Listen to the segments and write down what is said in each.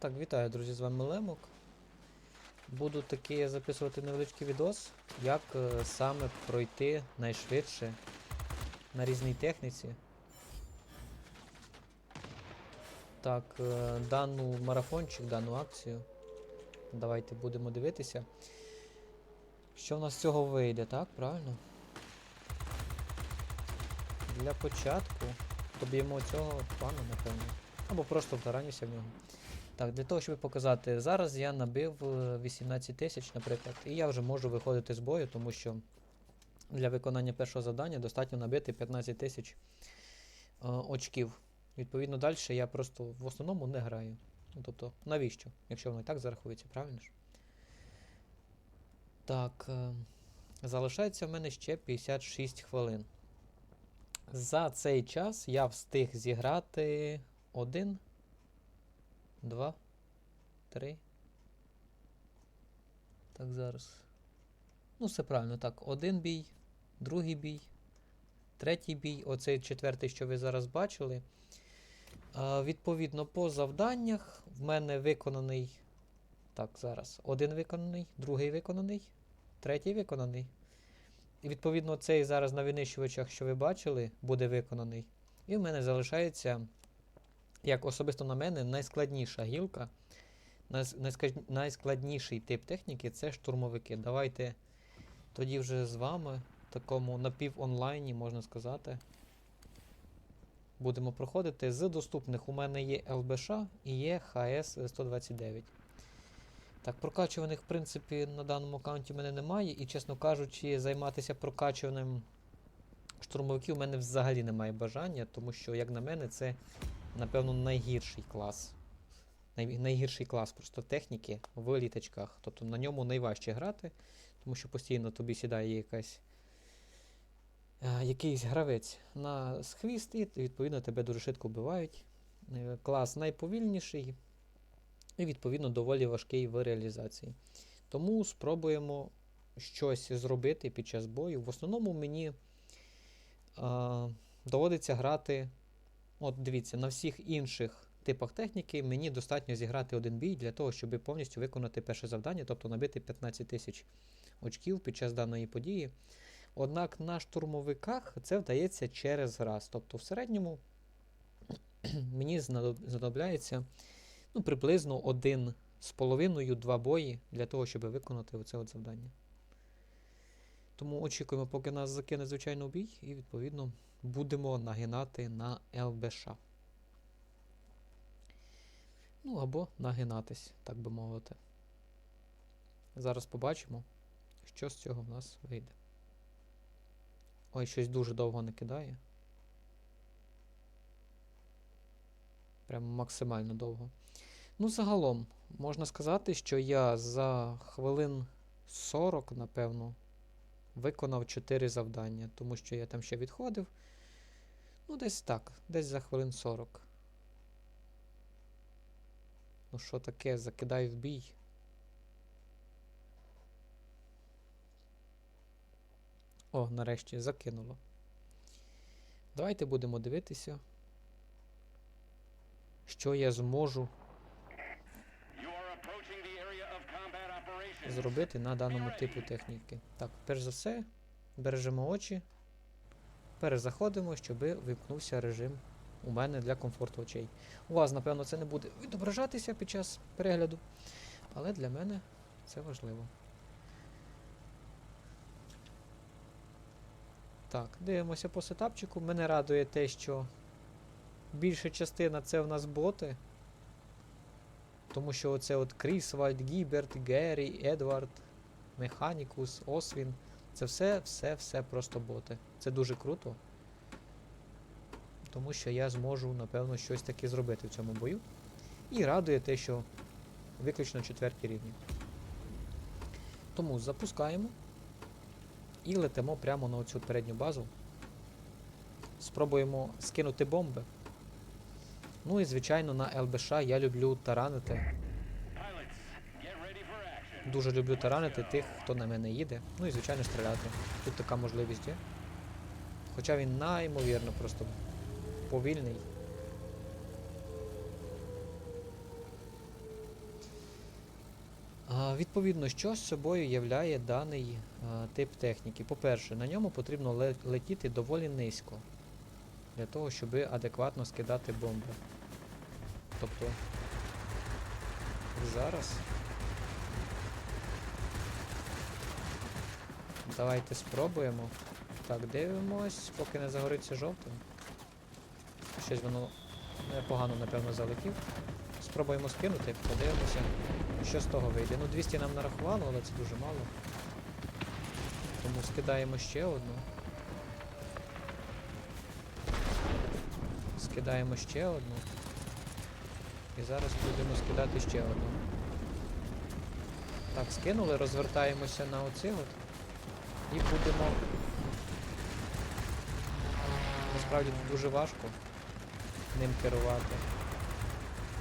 Так, вітаю, друзі, з вами Лемок. Буду таки записувати невеличкий відос, як е, саме пройти найшвидше на різній техніці. Так, е, дану марафончик, дану акцію. Давайте будемо дивитися. Що в нас з цього вийде, так? Правильно? Для початку доб'ємо цього пана, напевно. Або просто втаранюся в нього. Так, для того, щоб показати, зараз я набив е, 18 тисяч, наприклад, і я вже можу виходити з бою, тому що для виконання першого завдання достатньо набити 15 тисяч е, очків. Відповідно, далі я просто в основному не граю. Ну, тобто, навіщо? Якщо воно і так зарахується, правильно ж? Так, е, залишається в мене ще 56 хвилин. За цей час я встиг зіграти один. Два. Три. Так, зараз. Ну, все правильно. Так, один бій, другий бій, третій бій, оцей четвертий, що ви зараз бачили. А, відповідно, по завданнях в мене виконаний. Так, зараз. Один виконаний, другий виконаний, третій виконаний. І відповідно, цей зараз на винищувачах, що ви бачили, буде виконаний. І в мене залишається як особисто на мене, найскладніша гілка, найскладніший тип техніки це штурмовики. Давайте тоді вже з вами, такому напів-онлайні, можна сказати, будемо проходити. З доступних у мене є ЛБШ і є ХС-129. Так, прокачуваних, в принципі, на даному аккаунті в мене немає, і, чесно кажучи, займатися прокачуванням штурмовиків у мене взагалі немає бажання, тому що, як на мене, це напевно, найгірший клас. Най, найгірший клас просто техніки в літачках. Тобто на ньому найважче грати, тому що постійно тобі сідає якась, е, якийсь гравець на хвіст, і відповідно тебе дуже швидко вбивають. Е, клас найповільніший і, відповідно, доволі важкий в реалізації. Тому спробуємо щось зробити під час бою. В основному мені а, доводиться грати От дивіться, на всіх інших типах техніки мені достатньо зіграти один бій для того, щоб повністю виконати перше завдання, тобто набити 15 тисяч очків під час даної події. Однак на штурмовиках це вдається через раз. Тобто в середньому мені знадобляється ну, приблизно один з половиною два бої для того, щоб виконати оце от завдання. Тому очікуємо, поки нас закине звичайно бій, і відповідно будемо нагинати на ЛБШ. Ну або нагинатись, так би мовити. Зараз побачимо, що з цього в нас вийде. Ой, щось дуже довго не кидає. Прямо максимально довго. Ну, загалом, можна сказати, що я за хвилин 40, напевно, виконав 4 завдання, тому що я там ще відходив. Ну, десь так, десь за хвилин 40. Ну, що таке, закидай в бій. О, нарешті закинуло. Давайте будемо дивитися, що я зможу зробити на даному типу техніки. Так, перш за все, бережемо очі, перезаходимо, щоб вимкнувся режим у мене для комфорту очей. У вас, напевно, це не буде відображатися під час перегляду, але для мене це важливо. Так, дивимося по сетапчику. Мене радує те, що більша частина це в нас боти. Тому що оце от Крісвальд, Гіберт, Геррі, Едвард, Механікус, Освін. Це все, все, все просто боти. Це дуже круто. Тому що я зможу, напевно, щось таке зробити в цьому бою. І радує те, що виключно четверті рівні. Тому запускаємо і летимо прямо на оцю передню базу. Спробуємо скинути бомби. Ну і звичайно на ЛБШ я люблю таранити. Дуже люблю таранити тих, хто на мене їде. Ну і звичайно стріляти. Тут така можливість є. Хоча він неймовірно просто повільний. Відповідно, що з собою являє даний а, тип техніки? По-перше, на ньому потрібно летіти доволі низько для того, щоб адекватно скидати бомби. Тобто зараз давайте спробуємо. Так, дивимось, поки не загориться жовтим. Щось воно непогано, напевно, залетів. Спробуємо скинути, подивимося, що з того вийде. Ну, 200 нам нарахувало, але це дуже мало. Тому скидаємо ще одну. Скидаємо ще одну. І зараз будемо скидати ще одну. Так, скинули, розвертаємося на оцих от. І будемо. Насправді дуже важко ним керувати.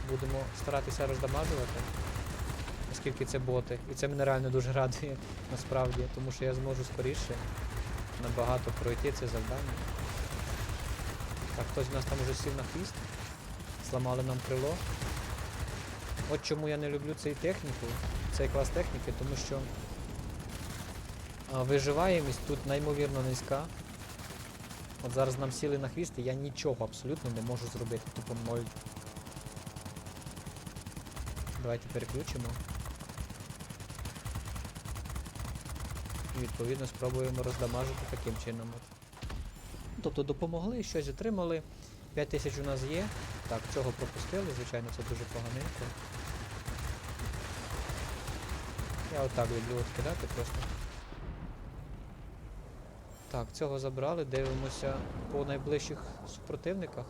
Будемо старатися роздамажувати, оскільки це боти. І це мене реально дуже радує насправді, тому що я зможу скоріше набагато пройти це завдання. Так, хтось в нас там уже сів на хвіст. Зламали нам крило. От чому я не люблю цей техніку, цей клас техніки, тому що виживаємість тут неймовірно низька. От зараз нам сіли на хвіст, і я нічого абсолютно не можу зробити. Тупо ноль. Давайте переключимо. І відповідно спробуємо роздамажити таким чином. Тобто допомогли, щось отримали. 5 тисяч у нас є. Так, цього пропустили, звичайно, це дуже поганенько. Я отак люблю от кидати просто. Так, цього забрали, дивимося по найближчих супротивниках.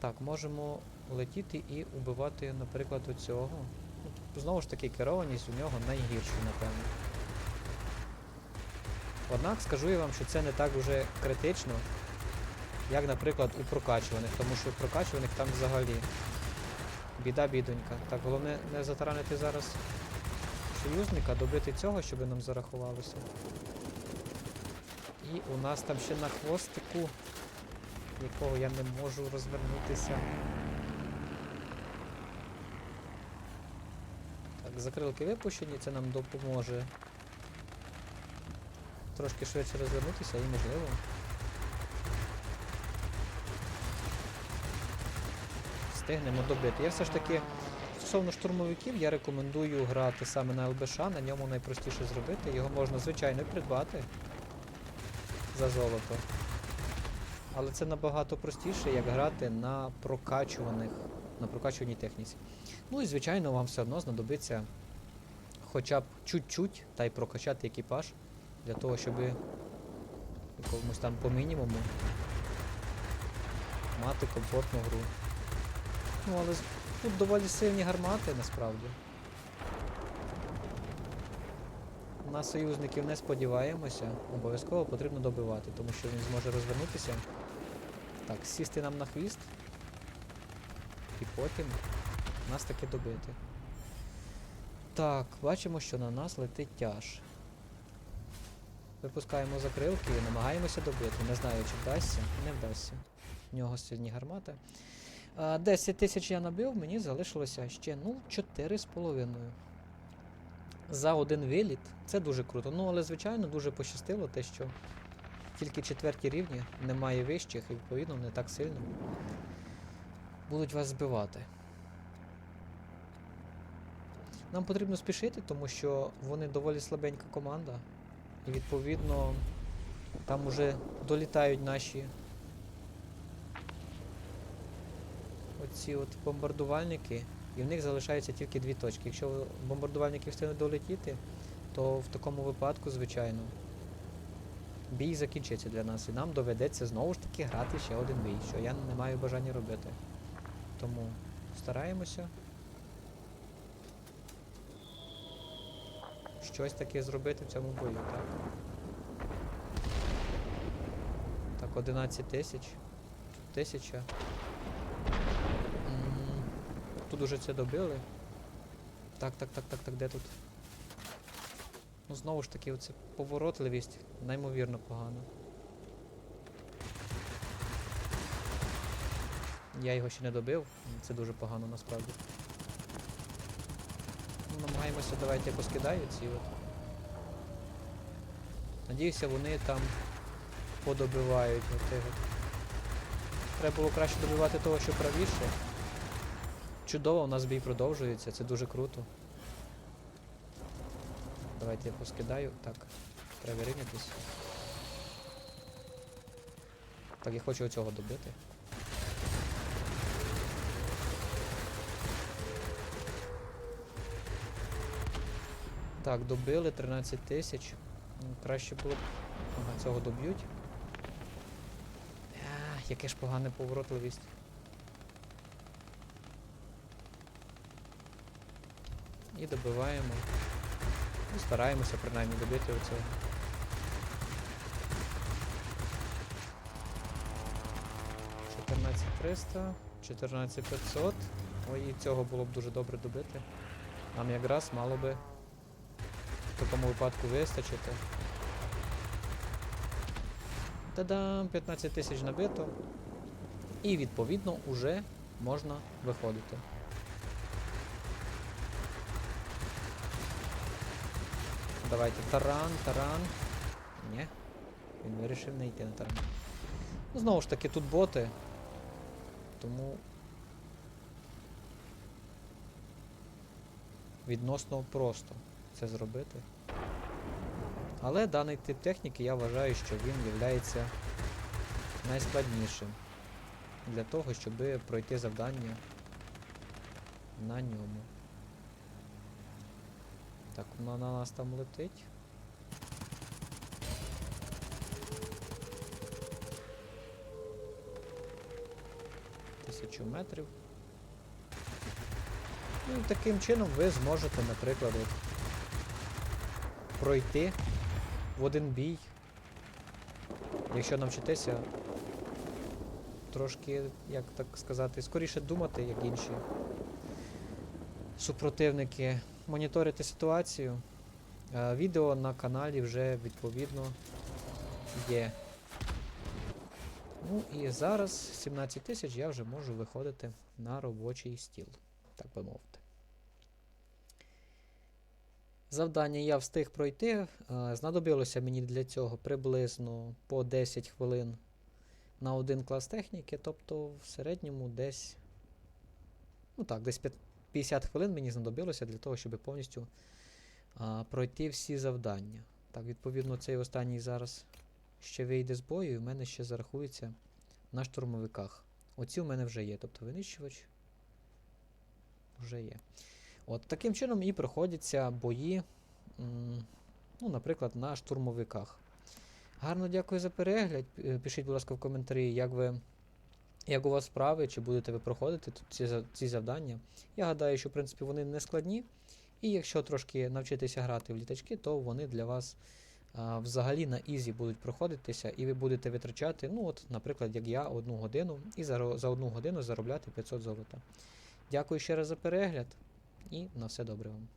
Так, можемо летіти і убивати, наприклад, оцього. Ну, Знову ж таки, керованість у нього найгірша, напевно. Однак скажу я вам, що це не так уже критично, як, наприклад, у прокачуваних, тому що у прокачуваних там взагалі біда бідонька. Так, головне не затаранити зараз союзника, добити цього, щоб нам зарахувалося. І у нас там ще на хвостику, якого я не можу розвернутися. Так, закрилки випущені, це нам допоможе трошки швидше розвернутися і можливо. Встигнемо добити. Я все ж таки стосовно штурмовиків я рекомендую грати саме на ЛБШ, на ньому найпростіше зробити. Його можна звичайно придбати за золото. Але це набагато простіше, як грати на прокачуваних, на прокачуваній техніці. Ну і звичайно вам все одно знадобиться хоча б чуть-чуть та й прокачати екіпаж для того, щоб якомусь там по мінімуму мати комфортну гру. Ну, але тут доволі сильні гармати насправді. На союзників не сподіваємося, обов'язково потрібно добивати, тому що він зможе розвернутися. Так, сісти нам на хвіст. І потім нас таки добити. Так, бачимо, що на нас летить тяж. Випускаємо закрилки і намагаємося добити. Не знаю, чи вдасться. Не вдасться. В нього сильні гармати. 10 тисяч я набив, мені залишилося ще ну, 4,5. За один виліт. Це дуже круто. Ну, але, звичайно, дуже пощастило те, що тільки четверті рівні, немає вищих, і відповідно не так сильно будуть вас збивати. Нам потрібно спішити, тому що вони доволі слабенька команда. І відповідно там уже долітають наші оці от бомбардувальники, і в них залишається тільки дві точки. Якщо бомбардувальники встигнуть долетіти, то в такому випадку, звичайно, бій закінчиться для нас. І нам доведеться знову ж таки грати ще один бій, що я не маю бажання робити. Тому стараємося. Щось таке зробити в цьому бою, так? Так, 11 тисяч. Тут тисяча. Тут уже це добили. Так, так, так, так, так, де тут? Ну знову ж таки, оце поворотливість неймовірно погана. Я його ще не добив, це дуже погано насправді. намагаємося, давайте я поскидаю ці от. Надіюся, вони там подобивають от. Треба було краще добивати того, що правіше. Чудово, у нас бій продовжується, це дуже круто. Давайте я поскидаю. Так, треба рівнятись. Так, я хочу оцього добити. Так, добили 13 тисяч. Краще було б. Ага, цього доб'ють. А, яке ж погане поворотливість. І добиваємо. Ну, стараємося принаймні добити оцього. Чотирнадцять триста, 14500. Ой, і цього було б дуже добре добити. Нам якраз мало би в такому випадку вистачити. Та-дам! 15 тисяч набито. І відповідно уже можна виходити. Давайте таран, таран. Ні. Він вирішив не йти на таран. Ну, знову ж таки, тут боти. Тому. Відносно просто це зробити. Але даний тип техніки я вважаю, що він є найскладнішим для того, щоб пройти завдання на ньому. Так, вона на нас там летить. Тисячу метрів. Ну і таким чином ви зможете, наприклад, пройти в один бій. Якщо навчитеся трошки, як так сказати, скоріше думати, як інші супротивники, моніторити ситуацію. Е, Відео на каналі вже відповідно є. Ну і зараз 17 тисяч я вже можу виходити на робочий стіл, так би мовити. Завдання я встиг пройти. е, Знадобилося мені для цього приблизно по 10 хвилин на один клас техніки, тобто в середньому десь. Ну так, десь 50 хвилин мені знадобилося для того, щоб повністю а, пройти всі завдання. Так, відповідно, цей останній зараз ще вийде з бою, і в мене ще зарахується на штурмовиках. Оці в мене вже є, тобто винищувач вже є. От таким чином і проходяться бої, ну, наприклад, на штурмовиках. Гарно дякую за перегляд. Пишіть, будь ласка, в коментарі, як ви. Як у вас справи, чи будете ви проходити тут ці, ці завдання? Я гадаю, що в принципі вони не складні. І якщо трошки навчитися грати в літачки, то вони для вас а, взагалі на ізі будуть проходитися, і ви будете витрачати, ну от, наприклад, як я, одну годину, і за, за одну годину заробляти 500 золота. Дякую ще раз за перегляд і на все добре вам.